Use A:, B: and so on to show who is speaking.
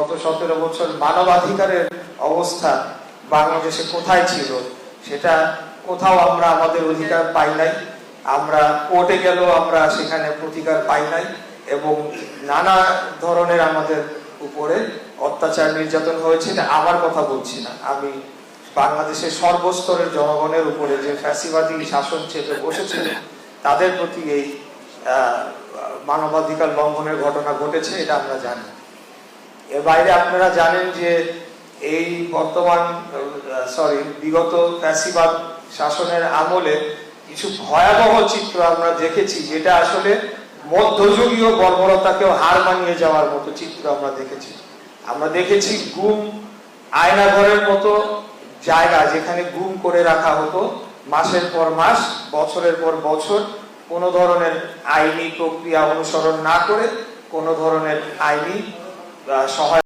A: গত সতেরো বছর মানবাধিকারের অবস্থা বাংলাদেশে কোথায় ছিল, সেটা কোথাও আমরা আমাদের অধিকার পাই নাই। আমরা কোর্টে গেলেও আমরা সেখানে প্রতিকার পাই নাই এবং নানা ধরনের আমাদের উপরে অত্যাচার নির্যাতন হয়েছে আমার কথা বলছি না। আমি বাংলাদেশের সর্বস্তরের জনগণের উপরে যে ফ্যাসিবাদী শাসন চেপে বসেছিল তাদের প্রতি এই মানবাধিকার লঙ্ঘনের ঘটনা ঘটেছে, এটা আমরা জানি। এর বাইরে আপনারা জানেন যে এই বর্তমান সরি বিগত ফ্যাসিবাদ শাসনের আমলে কিছু ভয়াবহ চিত্র আমরা দেখেছি, যেটা আসলে মধ্যযুগীয় বর্বরতাকেও হার মানিয়ে যাওয়ার মতো চিত্র আমরা দেখেছি। আমরা দেখেছি গুম আয়নাঘরের মতো জায়গা যেখানে গুম করে রাখা হতো। মাসের পর মাস, বছরের পর বছর কোনো ধরনের আইনি প্রক্রিয়া অনুসরণ না করে কোনো ধরনের আইনি 对烧坏